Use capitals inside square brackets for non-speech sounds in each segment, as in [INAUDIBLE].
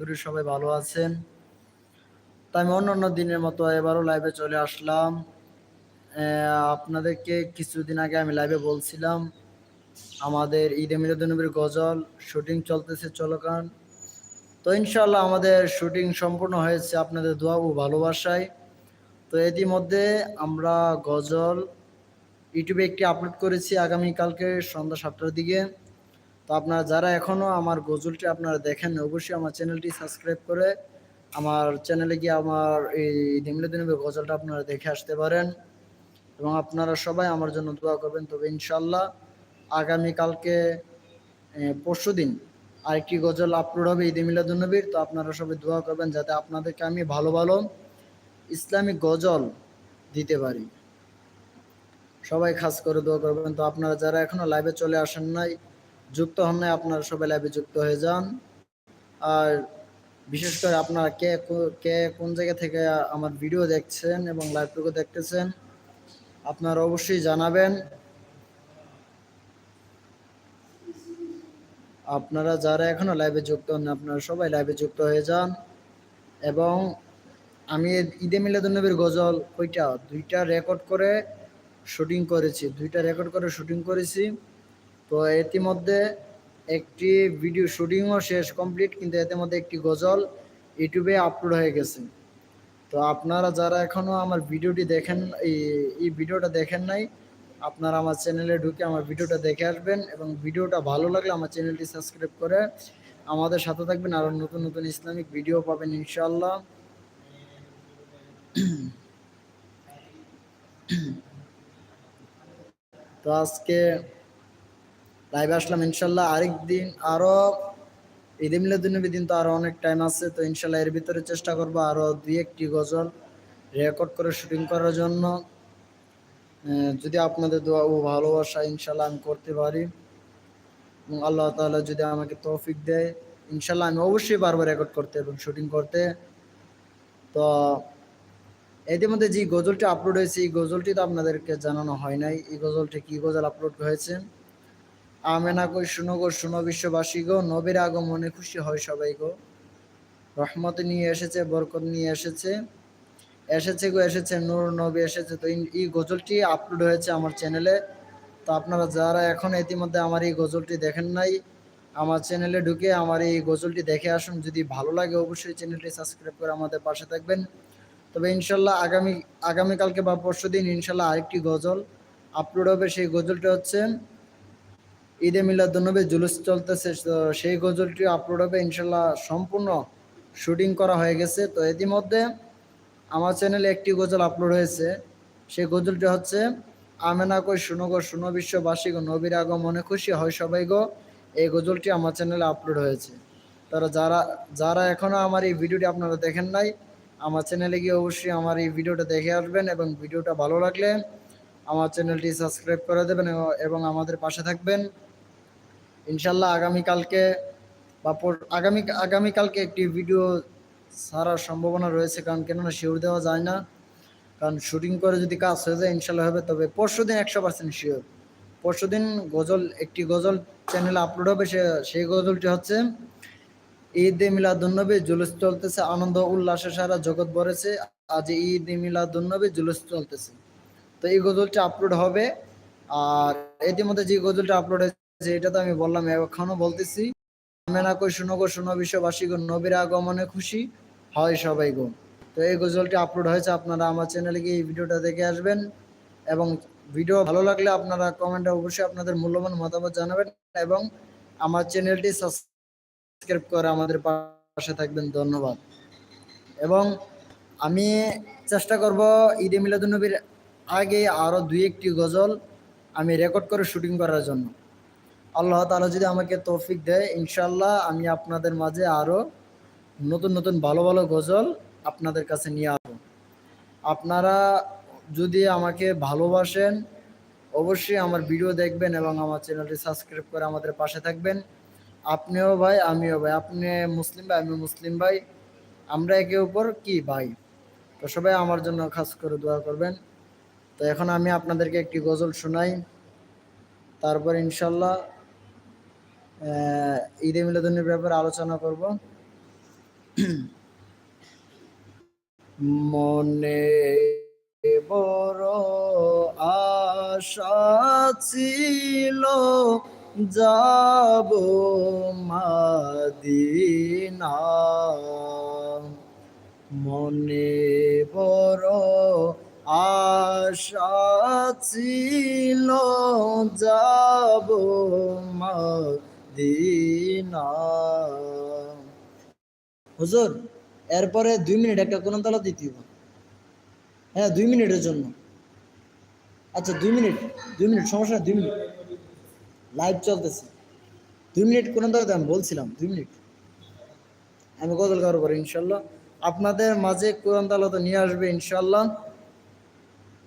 করি সবাই ভালো আছেন। তো আমি অন্য অন্য দিনের মতো এবারও লাইভে চলে আসলাম। আপনাদেরকে কিছুদিন আগে আমি লাইভে বলছিলাম, আমাদের ঈদে মিলাদুনবীর গজল শুটিং চলতেছে, চলকান। তো ইনশাল্লাহ আমাদের শুটিং সম্পূর্ণ হয়েছে আপনাদের দোয়া ও ভালোবাসায়। তো ইতিমধ্যে আমরা গজল ইউটিউবে একটি আপলোড করেছি আগামীকালকে সন্ধ্যা সাতটার দিকে। তো আপনারা যারা এখনও আমার গজলটি আপনারা দেখেন অবশ্যই আমার চ্যানেলটি সাবস্ক্রাইব করে আমার চ্যানেলে গিয়ে আমার এই দিমলে গজলটা আপনারা দেখে আসতে পারেন। এবং আপনারা সবাই আমার জন্য দোয়া করবেন, তবে ইনশাল্লাহ আগামীকালকে পরশু দিন আরেকটি গজল আপলোড হবে ঈদ মিলাদুলনবীর তো আপনারা সবাই দোয়া করবেন যাতে আপনাদেরকে আমি ভালো ভালো ইসলামিক গজল দিতে পারি। সবাই খাস করে দোয়া করবেন। তো আপনারা যারা এখনও লাইভে চলে আসেন নাই যুক্ত হন নাই আপনারা সবাই লাইভে যুক্ত হয়ে যান। আর বিশেষ করে আপনারা কে কে কোন জায়গা থেকে আমার ভিডিও দেখছেন এবং লাইভটুকু দেখতেছেন, আপনারা অবশ্যই জানাবেন। আপনারা যারা এখনও লাইভে যুক্ত হন আপনারা সবাই লাইভে যুক্ত হয়ে যান। এবং আমি ঈদে মিলাদুন্নবীর গজল ওইটা দুইটা রেকর্ড করে শুটিং করেছি। দুইটা রেকর্ড করে শুটিং করেছি। তো ইতিমধ্যে একটি ভিডিও শুটিংও শেষ কমপ্লিট কিন্তু এতে মধ্যে একটি গজল ইউটিউবে আপলোড হয়ে গেছে। তো আপনারা যারা এখনও আমার ভিডিওটি দেখেন, এই ভিডিওটা দেখেন নাই, আপনারা আমার চ্যানেলে ঢুকে আমার ভিডিওটা দেখে আসবেন এবং ভিডিওটা ভালো লাগলে আমার চ্যানেলটি সাবস্ক্রাইব করে আমাদের সাথে থাকবেন আরও নতুন নতুন ইসলামিক ভিডিও পাবেন ইনশাল্লাহ তো আজকে লাইভে আসলাম, ইনশাল্লাহ আরেক দিন আরও ঈদে মিলাদুন্নবী দিন তো আরও অনেক টাইম আছে, তো ইনশাল্লাহ এর ভিতরে চেষ্টা করব আরও দুই একটি গজল রেকর্ড করে শুটিং করার জন্য। যদি আপনাদের দোয়া ও ভালোবাসা ইনশাল্লাহ আমি করতে পারি এবং আল্লাহ তাআলা যদি আমাকে তৌফিক দেয়, ইনশাল্লাহ আমি অবশ্যই বারবার রেকর্ড করতে এবং শুটিং করতে। তো এদের মধ্যে যে গজলটি আপলোড হয়েছে, এই গজলটি তো আপনাদেরকে জানানো হয় নাই, এই গজলটি কি গজল আপলোড হয়েছে? আমেনা কই শুনো গো, শুনো বিশ্ববাসী গো, নবীর আগমনে খুশি হয় সবাই গো। রহমত নিয়ে এসেছে, বরকত নিয়ে এসেছে। এসেছে গো, এসেছে নূর, নবী এসেছে। তো এই গজলটি আপলোড হয়েছে আমার চ্যানেলে তো আপনারা যারা এখন ইতিমধ্যে আমার এই গজলটি দেখেন নাই, আমার চ্যানেলে ঢুকে আমার এই গজলটি দেখে আসুন। যদি ভালো লাগে অবশ্যই চ্যানেলটি সাবস্ক্রাইব করে আমাদের পাশে থাকবেন। তবে ইনশাল্লাহ আগামী আগামীকালকে বা পরশু দিন ইনশাল্লাহ আরেকটি গজল আপলোড হবে। সেই গজলটা হচ্ছে ঈদে মিলাদুন্নবী জুলুস চলতেছে, তো সেই গজলটি আপলোড হবে ইনশাল্লাহ সম্পূর্ণ শুটিং করা হয়ে গেছে। তো ইতিমধ্যে আমার চ্যানেলে একটি গজল আপলোড হয়েছে। সেই গজলটি হচ্ছে, আমেনা কই শুনো গো, শুনো বিশ্ববাসী গো, নবীর মনে খুশি হয় সবাই গো। এই গজলটি আমার চ্যানেলে আপলোড হয়েছে। তারা যারা যারা এখনও আমার এই ভিডিওটি আপনারা দেখেন নাই, আমার চ্যানেলে গিয়ে অবশ্যই আমার এই ভিডিওটা দেখে আসবেন এবং ভিডিওটা ভালো লাগলে আমার চ্যানেলটি সাবস্ক্রাইব করে দেবেন এবং আমাদের পাশে থাকবেন। ইনশাল্লাহ আগামীকালকে বা আগামী, আগামীকালকে একটি ভিডিও ছাড়ার সম্ভাবনা রয়েছে, কারণ কেননা শিওর দেওয়া যায় না। কারণ শুটিং করে যদি কাজ হয়ে যায়, ইনশাল্লাহ হবে। তবে পরশু দিন একশো পার্সেন্ট শিওর পরশু দিন গজল, একটি গজল চ্যানেলে আপলোড হবে, সে, সেই গজলটি হচ্ছে, ঈদ এ মিলাদুন্নবী জুলুস চলতেছে, আনন্দ উল্লাসে সারা জগৎ ভরেছে, আজ ঈদ এ মিলাদুন্নবী জুলুস চলতেছে। তো এই গজলটা আপলোড হবে, আর ইতিমধ্যে যে গজলটা আপলোড হয়েছে এটা তো আমি বললাম, এখনও বলতেছি মেনা কই শুনো গো, শুনো বিশ্ববাসী গো, নবীর আগমনে খুশি, হয় সবাই গো। তো এই গজলটি আপলোড হয়েছে, আপনারা আমার চ্যানেলে গিয়ে এই ভিডিওটা দেখে আসবেন এবং ভিডিও ভালো লাগলে আপনারা কমেন্টে অবশ্যই আপনাদের মূল্যবান মতামত জানাবেন এবং আমার চ্যানেলটি সাবস্ক্রাইব করে আমাদের পাশে থাকবেন। ধন্যবাদ। এবং আমি চেষ্টা করব ঈদে মিলাদুন্নবীর আগে আরও দুই একটি গজল আমি রেকর্ড করে শুটিং করার জন্য। আল্লাহ তালা যদি আমাকে তৌফিক দেয় ইনশাল্লাহ আমি আপনাদের মাঝে আরও নতুন নতুন ভালো ভালো গজল আপনাদের কাছে নিয়ে আসব। আপনারা যদি আমাকে ভালোবাসেন, অবশ্যই আমার ভিডিও দেখবেন এবং আমার চ্যানেলটি সাবস্ক্রাইব করে আমাদের পাশে থাকবেন। আপনিও ভাই, আমিও ভাই। আপনি মুসলিম ভাই, আমি মুসলিম ভাই। আমরা একে উপর কি ভাই? তো সবাই আমার জন্য খাস করে দোয়া করবেন। তো এখন আমি আপনাদেরকে একটি গজল শোনাই। তারপর ইনশাল্লাহ ঈদে মিলাদুনের ব্যাপারে আলোচনা করব। মনে বড় আশা ছিল, যাব মাদিনা। মনে বড় আশা ছিল, যাব মাদিনা হুজুর, এরপরে দুই মিনিট একটা কোন তালা দিতে হবে হ্যাঁ দুই মিনিটের জন্য। আচ্ছা দুই মিনিট দুই মিনিট, সমস্যা দুই মিনিট। লাইভ চলতেছে। দুই মিনিট কোন তালা আমি বলছিলাম, দুই মিনিট। আমি গজল কারও পরে ইনশাল্লাহ আপনাদের মাঝে কোরআন তালা নিয়ে আসবে ইনশাল্লাহ।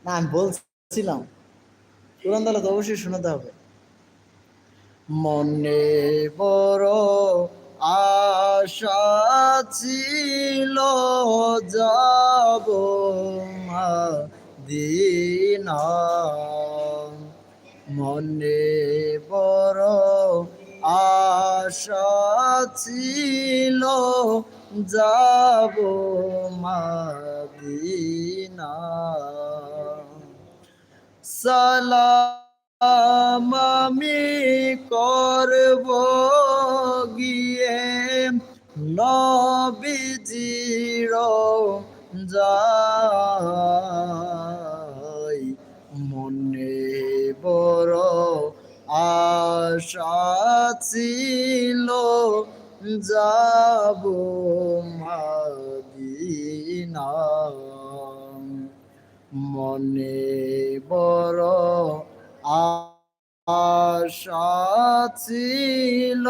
না, আমি বলছিলাম, কোরআন তালা তো অবশ্যই শোনাতে হবে। মনে বড় আশা ছিল যাব দিন মনে বড় আশা ছিল যাব মাদিনা। সালাম আমি করব গিয়ে নবীজির যাই। মনে বড় আশা ছিল যাব মাদিনা মনে বড় আশা ছিল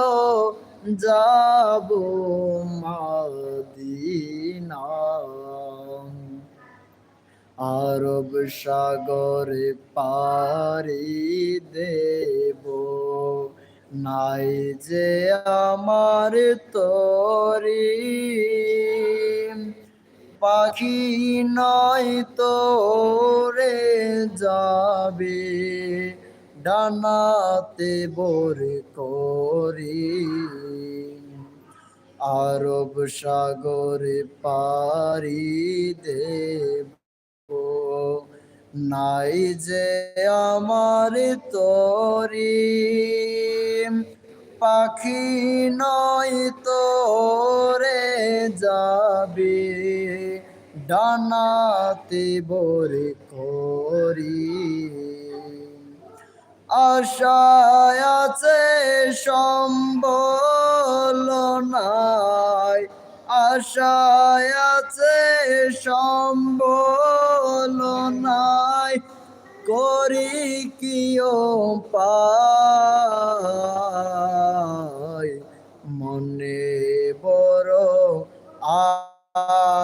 যাব মাদিনা। আরব সাগরে পারি দেব। নাই যে আমার তরি পাখি নয় তো রে যাবে, ডানাতে বোর করি। আরব সাগরে পারি দেব, নাই যে আমার তরি। পাখি নয় তো রে যাবে ডানাতে বরে করি। আশায় আছে সম্বল নাই। আশায় আছে সম্বল নাই। করি কিও পাই মনে বড়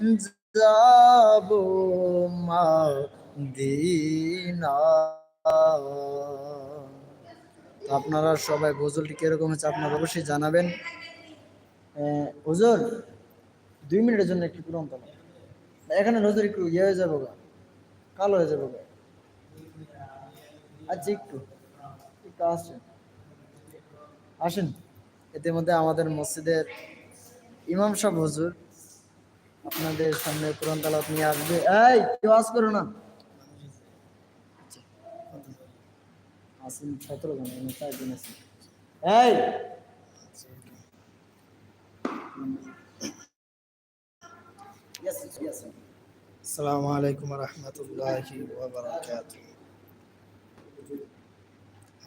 যাব মাদিনা আপনারা সবাই গজলটি কীরকম হচ্ছে আপনারা অবশ্যই জানাবেন। হুজুর দুই মিনিটের জন্য একটু পুরন তো এখানে নজর একটু ইয়ে হয়ে যাব গা, কালো হয়ে যাব গা। আচ্ছা একটু একটু আসেন। আসেন এতে মধ্যে আমাদের মসজিদের ইমাম সাহেব হুজুর। আপনাদের সামনে কোরআন তালাত নিয়ে আসবে। এই কেউ আস করো না। আসেন সতেরো জন আমি চারজন আছি। এই! আসসালামু আলাইকুম রহমতুল্লাহি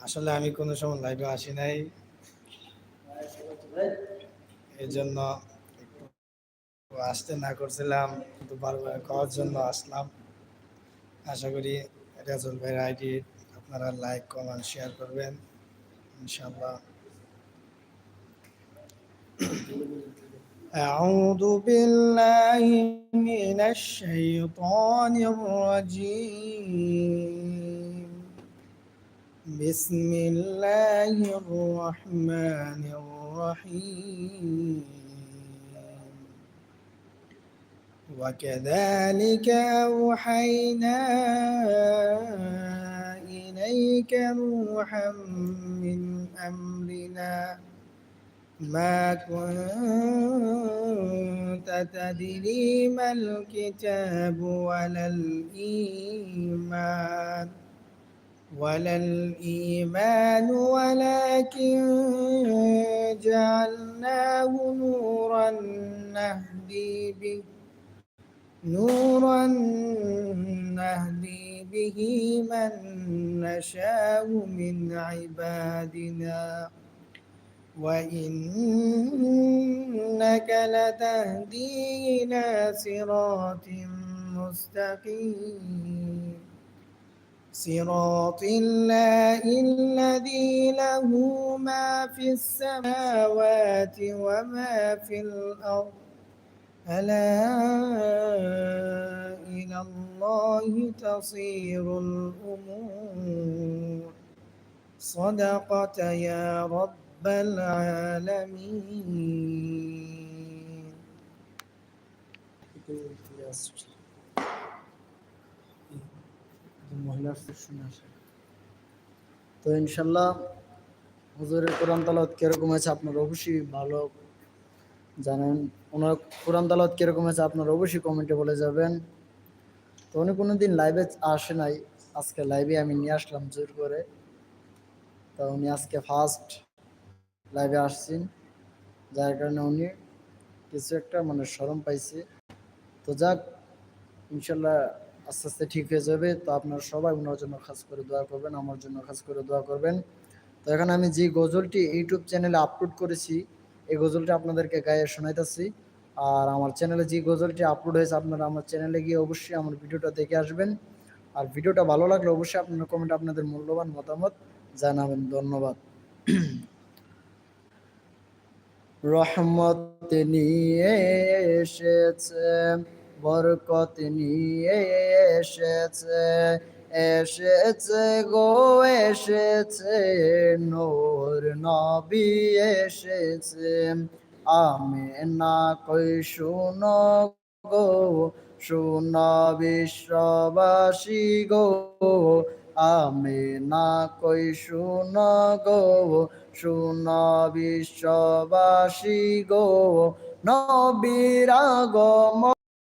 আসলে আমি কোনো সময় লাইভে আসি নাই। এই। জন্য একটু আসতে না করছিলাম কিন্তু বারবার করার জন্য আসলাম আশা করি রেজল ভাইয়ের আইডি আপনারা লাইক কমেন্ট শেয়ার করবেন ইনশাল্লাহ أعوذ بالله من الشيطان الرجيم بسم الله الرحمن الرحيم وكذلك أوحينا إليك روحا من أمرنا. ما كنت تدري ما الكتاب ولا الإيمان ولا الإيمان ولكن جعلناه نورا نهدي به. نورا نهدي به من نشاء من عبادنا. وإنك لتهدي إلى صراط مستقيم. صراط الله الذي له ما في السماوات وما في الأرض. ألا إلى الله تصير الأمور صدقت يا رب العالمين মহিলার শুনে আসে তো ইনশাল্লাহ হুজুরের কোরআন তালাত কিরকম আছে আপনার অবশ্যই ভালো জানেন, ওনার কোরআন তালাত কীরকম আছে আপনার অবশ্যই কমেন্টে বলে যাবেন। তো উনি কোনো দিন লাইভে আসে নাই। আজকে লাইভে আমি নিয়ে আসলাম জোর করে। তো উনি আজকে ফার্স্ট লাইভে আসছেন। যার কারণে উনি কিছু একটা মানে সরম পাইছে। তো যাক, ইনশাল্লাহ আস্তে আস্তে ঠিক হয়ে যাবে। তো আপনারা সবাই ওনার জন্য খাস করে দোয়া করবেন, আমার জন্য খাস করে দোয়া করবেন। তো এখন আমি যে গজলটি ইউটিউব চ্যানেলে আপলোড করেছি এই গজলটি আপনাদেরকে গায়ে শোনাইতেছি। আর আমার চ্যানেলে যে গজলটি আপলোড হয়েছে, আপনারা আমার চ্যানেলে গিয়ে অবশ্যই আমার ভিডিওটা দেখে আসবেন। আর ভিডিওটা ভালো লাগলে অবশ্যই আপনারা কমেন্ট আপনাদের মূল্যবান মতামত জানাবেন। ধন্যবাদ। [CLEARS THROAT] রহমত নিয়ে এসেছে। বরকত নিয়ে এসেছে এসেছে গো, এসেছে, নোর নবী এসেছে। আমি না কই শুনো গো, শুন বিশ্ববাসী গো। আমি না কই শুন গো, শুন বিশ্ববাসী গো। নবীরা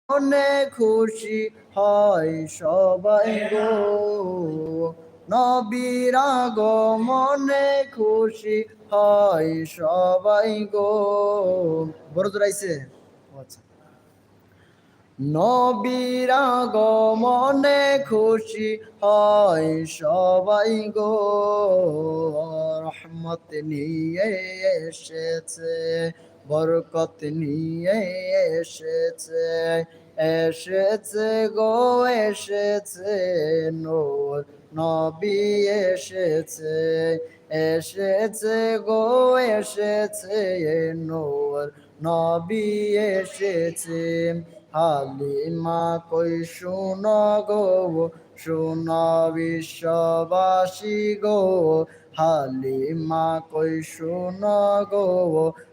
মনে খুশি হয় সবাই গো। নবীরা মনে খুশি হয় সবাই গো। বড় জোরাইছে আচ্ছা। নবীরা মনে খুশি হয় সবাই গো। রহমত নিয়ে এসেছে। বরকত নিয়ে এসেছে এসেছে গো, এসেছে নূর, নবী এসেছে এসেছে গো, এসেছে নূর, নবী এসেছে। হালিমা কই শুনো গো, শুনো বিশ্ববাসী গো হালিমা কই শুনো গো,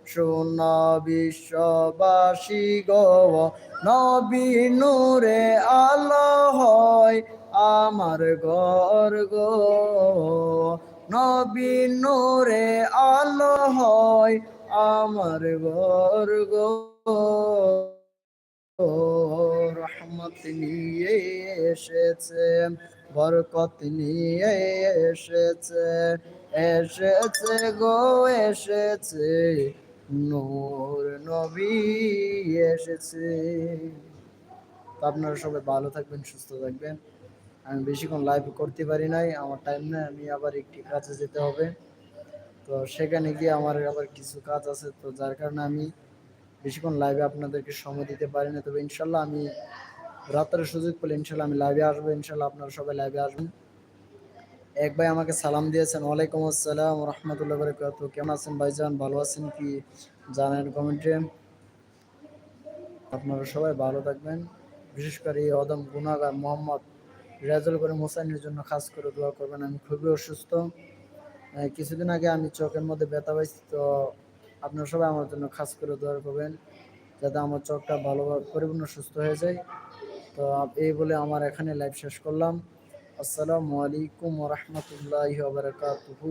শুনো বিশ্ববাসী গো। নবী নূরে আলো হয় আমার ঘর গো। নবী নূরে আলো হয় আমার ঘর গো। রহমত নিয়ে এসেছে। বরকত নিয়ে এসেছে এসেছে গো, এসেছে। নূর নবী এসেছে। আপনারা সবাই ভালো থাকবেন, সুস্থ থাকবেন। আমি বেশিক্ষণ লাইভ করতে পারি নাই, আমার টাইম নেই, আমি আবার একটি কাজে যেতে হবে। তো সেখানে গিয়ে আমার আবার কিছু কাজ আছে, তো যার কারণে আমি বেশিক্ষণ লাইভে আপনাদেরকে সময় দিতে পারি না তবে ইনশাল্লাহ আমি রাত্রে সুযোগ পেলে ইনশাল্লাহ আমি লাইভে আসব, ইনশাল্লাহ আপনারা সবাই লাইভে আসবেন। এক ভাই আমাকে সালাম দিয়েছেন, ওয়ালাইকুম আসসালাম রহমতুল্লাহ বরকাত কেমন আছেন ভাইজান? ভালো আছেন কি? জানেন কমেন্টে। আপনারা সবাই ভালো থাকবেন। বিশেষ করে এই অদম গুণাগার মোহাম্মদ রেজাল করে মোসাইনের জন্য খাস করে দোয়া করবেন, আমি খুবই অসুস্থ। কিছুদিন আগে আমি চোখের মধ্যে ব্যথা পাইছি, তো আপনারা সবাই আমার জন্য খাস করে দোয়া করবেন, যাতে আমার চোখটা ভালোভাবে পরিপূর্ণ সুস্থ হয়ে যায়। তো এই বলে আমার এখানে লাইভ শেষ করলাম। আসসালামু আলাইকুম মাগফিরাতুহু